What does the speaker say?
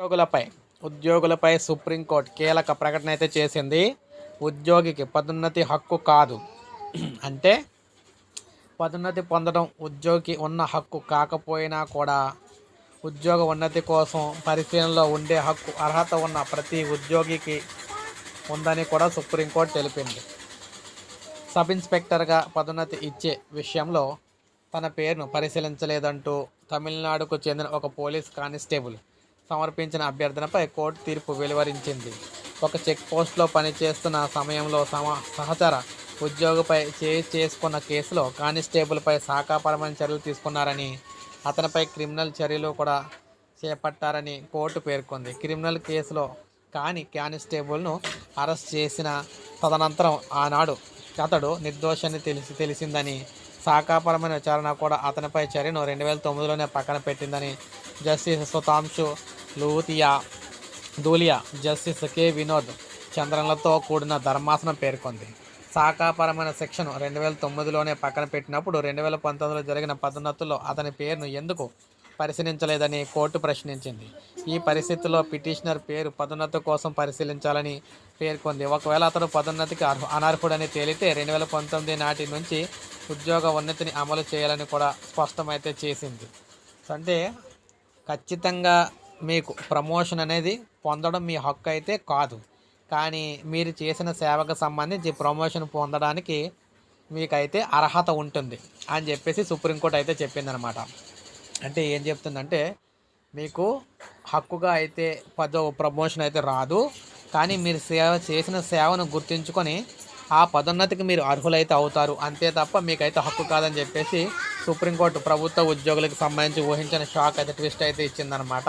ఉద్యోగులపై ఉద్యోగులపై supreme court కీలక ప్రకటన అయితే చేసింది. ఉద్యోగికి పదోన్నతి హక్కు కాదు. అంటే పదోన్నతి పొందడం ఉద్యోగికి ఉన్న హక్కు కాకపోయినా కూడా ఉద్యోగ ఉన్నతి కోసం పరిశీలనలో ఉండే హక్కు అర్హత ఉన్న ప్రతి ఉద్యోగికి ఉందని కూడా సుప్రీంకోర్టు తెలిపింది. సబ్ ఇన్స్పెక్టర్గా పదోన్నతి ఇచ్చే విషయంలో తన పేరును పరిశీలించలేదంటూ తమిళనాడుకు చెందిన ఒక పోలీస్ కానిస్టేబుల్ సమర్పించిన అభ్యర్థనపై కోర్టు తీర్పు వెలువరించింది. ఒక చెక్ పోస్ట్లో పనిచేస్తున్న సమయంలో సమ సహచర ఉద్యోగిపై చేయి చేసుకున్న కేసులో కానిస్టేబుల్పై శాఖాపరమైన చర్యలు తీసుకున్నారని అతనిపై క్రిమినల్ చర్యలు కూడా చేపట్టారని కోర్టు పేర్కొంది. క్రిమినల్ కేసులో కాని కానిస్టేబుల్ను అరెస్ట్ చేసిన తదనంతరం ఆనాడు అతడు నిర్దోషాన్ని తెలిసి తెలిసిందని శాఖాపరమైన విచారణ కూడా అతనిపై చర్యను రెండు వేల తొమ్మిదిలోనే పక్కన పెట్టిందని జస్టిస్ సుతాంశు లూతియా ధూలియా జస్టిస్ కె. వినోద్ చంద్రన్లతో కూడిన ధర్మాసనం పేర్కొంది. శాఖాపరమైన శిక్షను రెండు వేల తొమ్మిదిలోనే పక్కన పెట్టినప్పుడు రెండు వేల పంతొమ్మిదిలో జరిగిన పదోన్నతుల్లో అతని పేరును ఎందుకు పరిశీలించలేదని కోర్టు ప్రశ్నించింది. ఈ పరిస్థితిలో పిటిషనర్ పేరు పదోన్నతి కోసం పరిశీలించాలని పేర్కొంది. ఒకవేళ అతడు పదోన్నతికి అర్హు అనర్హుడని తేలితే రెండు వేల పంతొమ్మిది నాటి నుంచి ఉద్యోగ ఉన్నతిని అమలు చేయాలని కూడా స్పష్టమైతే చేసింది. అంటే ఖచ్చితంగా మీకు ప్రమోషన్ అనేది పొందడం మీ హక్కు అయితే కాదు. కానీ మీరు చేసిన సేవకు సంబంధించి ప్రమోషన్ పొందడానికి మీకైతే అర్హత ఉంటుంది అని చెప్పేసి సుప్రీంకోర్టు అయితే చెప్పిందనమాట అంటే ఏం చెప్తుందంటే మీకు హక్కుగా అయితే పదో ప్రమోషన్ అయితే రాదు. కానీ మీరు సేవ చేసిన సేవను గుర్తుంచుకొని ఆ పదోన్నతికి మీరు అర్హులైతే అవుతారు. అంతే తప్ప మీకైతే హక్కు కాదని చెప్పేసి సుప్రీంకోర్టు ప్రభుత్వ ఉద్యోగులకు సంబంధించి ఊహించిన షాక్ అయితే ట్విస్ట్ అయితే ఇచ్చిందనమాట